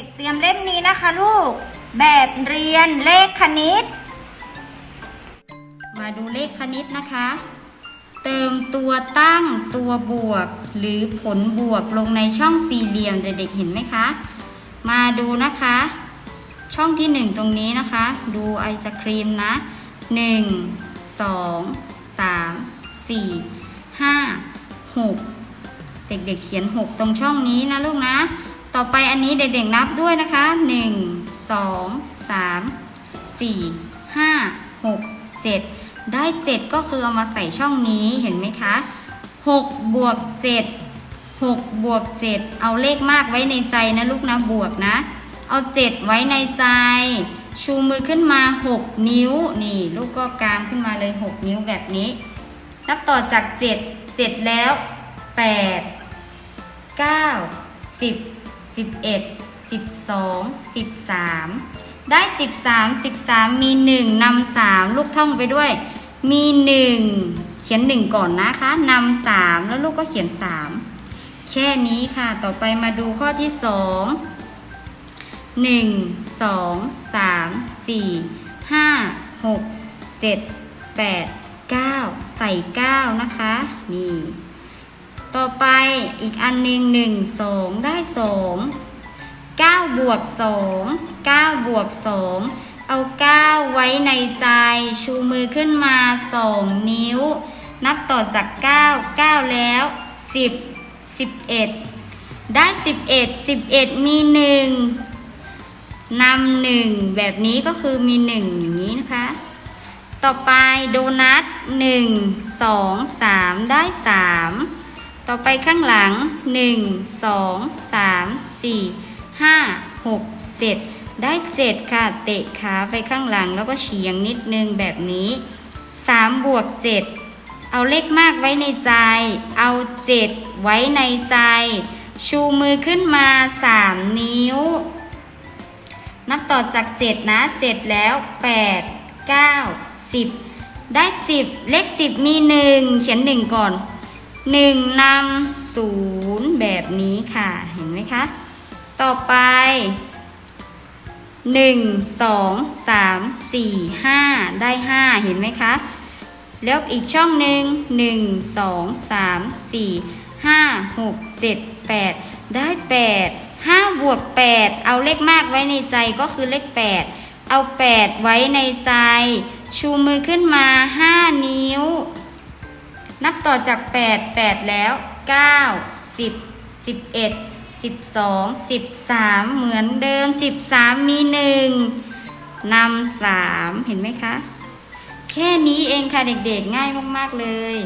็กๆ เตรียมเล่มนี้นะคะลูก แบบเรียนเลขคณิต มาดูเลขคณิตนะคะ เติมตัวตั้งตัวบวก หรือผลบวกลงในช่องสี่เหลี่ยมเด็กๆเห็นไหมคะ มาดูนะคะ ช่องที่หนึ่งตรงนี้นะคะ ดูไอศครีมนะหนึ่งสองสามสี่ห้าหกเด็กๆเขียนหกตรงช่องนี้นะลูกนะ ต่อไปอันนี้เด็กๆนับด้วยนะคะหนึ่งสองสามสี่ห้าหกเจ็ดได้เจ็ดก็คือเอามาใส่ช่องนี้เห็นไหมคะหกบวกเจ็ดหกบวกเจ็ดเอาเลขมากไว้ในใจนะลูกนะบวกนะ เอาเจ็ดไว้ในใจ ชูมือขึ้นมาหกนิ้วนี่ลูกก็กางขึ้นมาเลยหกนิ้วแบบนี้ นับต่อจากเจ็ดเจ็ดแล้วแปด เก้าสิบเอ็ดสิบสองสิบสามได้สิบสามสิบสามมีหนึ่งนำสามลูกท่องไปด้วย มีหนึ่งเขียนหนึ่งก่อนนะคะนำสามแล้วลูกก็เขียนสามแค่นี้ค่ะ ต่อไปมาดูข้อที่สองหนึ่งสองสามสี่ห้าหกเจ็ดแปดเก้าใส่เก้านะคะ นี่ต่อไปอีกอันหนึ่งหนึ่งสองได้สอง บวกสองเก้าบวกสองเอาเก้าไว้ในใจ ชูมือขึ้นมาสองนิ้ว นับต่อจากเก้าเก้าแล้วสิบสิบเอ็ดได้สิบเอ็ดสิบเอ็ดมีหนึ่งนำหนึ่งแบบนี้ก็คือมีหนึ่งอย่างนี้นะคะ ต่อไปโดนัทหนึ่งสองสามได้สามต่อไปข้างหลังหนึ่งสองสามสี่ห้า หกเจ็ดได้เจ็ดค่ะ เตะขาไปข้างหลังแล้วก็เฉียงนิดนึงแบบนี้สามบวกเจ็ดเอาเลขมากไว้ในใจ เอาเจ็ดไว้ในใจ ชูมือขึ้นมาสามนิ้ว นับต่อจาก 7 นะ 7 แล้ว 8 9 10ได้10เลข10มี1เขียน1ก่อน1นำ0แบบนี้ค่ะ เห็นไหมคะ ต่อไป1 2 3 4 5ได้5เห็นไหมคะ แล้วอีกช่องหนึ่ง1 2 3 4 5 6 7 8ได้8 5บวก8เอาเลขมากไว้ในใจก็คือเลข8เอา8ไว้ในใจ ชูมือขึ้นมา5นิ้ว นับต่อจาก8 8แล้ว9 10 11 12 13เสิบสองสิบสามเหมือนเดิมสิบสามมีหนึ่งนำสามเห็นไหมคะ แค่นี้เองค่ะเด็กๆง่ายมาก ๆ เลย